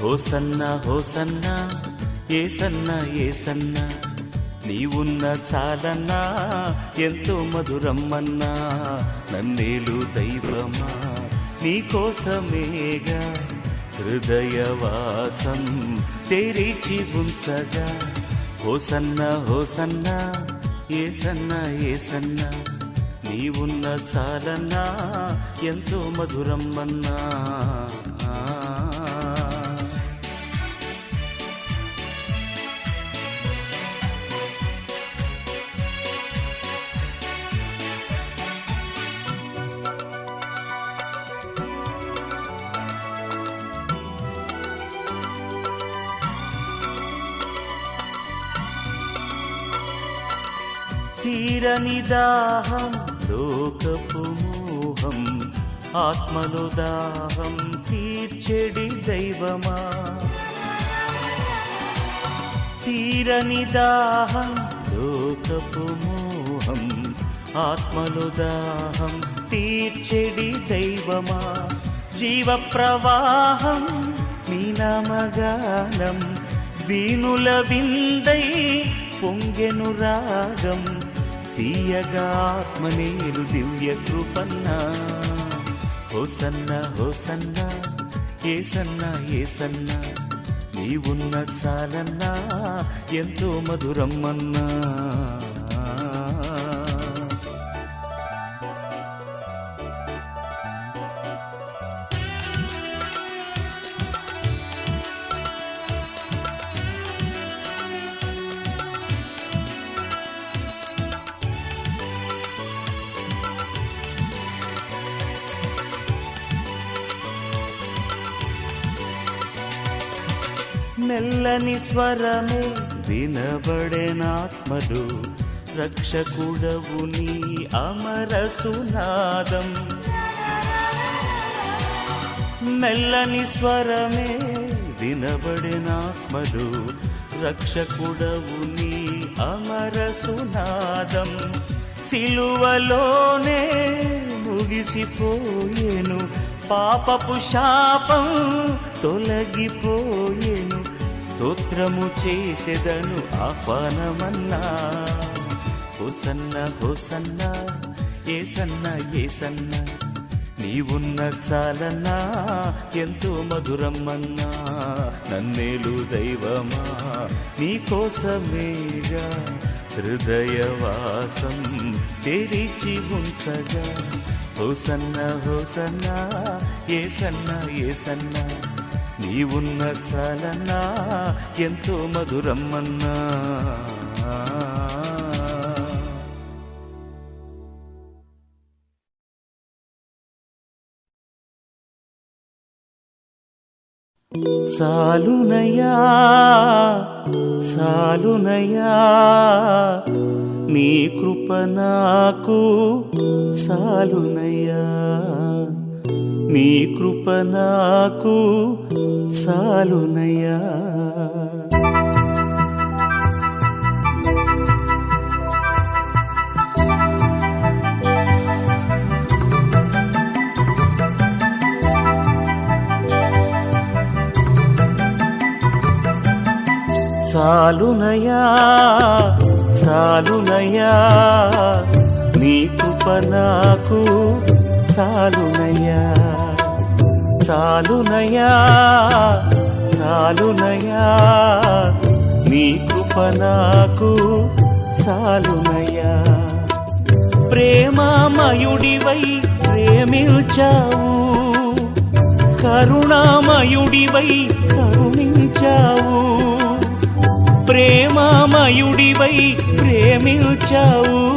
Hosanna hosanna ఏసన్న ఏసన్న నీవున్న చాలన్నా ఎంతో మధురమ్మన్నా నన్నేలు దైవమా నీకోసమేగా హృదయవాసం తెరిచి ఉంచగా. హోసన్న హోసన్న ఏసన్న ఏసన్న నీవున్న చాలన్నా ఎంతో మధురమ్మన్నా తీరని దాహం లోకపు మోహం ఆత్మలో దాహం తీర్చెడి దైవమా? తీరని దాహం లోకపు మోహం ఆత్మలో దాహం తీర్చెడి దైవమా? జీవ ప్రవాహం నీ నామగానం వీణుల విందై పొంగెను రాగం తీయగా ఆత్మనేరు దివ్య కృపన్న. హోసన్న హోసన్న ఏసన్న ఏసన్న నీవున్న చాలన్నా ఎంతో మధురమ్మన్నా మెల్లని స్వరమే వినబడేనాత్మలు రక్షకుడవు నీ అమరసునాదం మెల్లని స్వరమే వినబడినాత్మలు రక్షకుడవు నీ అమరసునాదం సిలువలోనే ముగిసిపోయేను. పాపపు శాపం తొలగిపోయేను. స్తోత్రము చేసెదను ఆహ్వానమన్నా. హోసన్న హోసన్న ఏసన్న ఏసన్న నీవున్న చాలన్నా ఎంతో మధురమ్మన్నా నన్నేలు దైవమా నీకోసమేగా. హృదయవాసం తెరిచి ఉంచగా. హోసన్న హోసన్న ఏసన్న ఏసన్న నీవున్న చాలన్నా ఎంతో మధురమ్మన్నా చాలునయా చాలునయా నీ కృప నాకు చాలునయా నీ కృప నాకు చాలునయ్యా. చాలునయా చాలునయా నీ కృప నాకు చాలునయ్యా. చాలునయా చాలునయా నీ కృప నాకు చాలునయా ప్రేమామయుడివై ప్రేమించావు కరుణామయుడివై కరుణించావు ప్రేమామయుడివై ప్రేమించావు.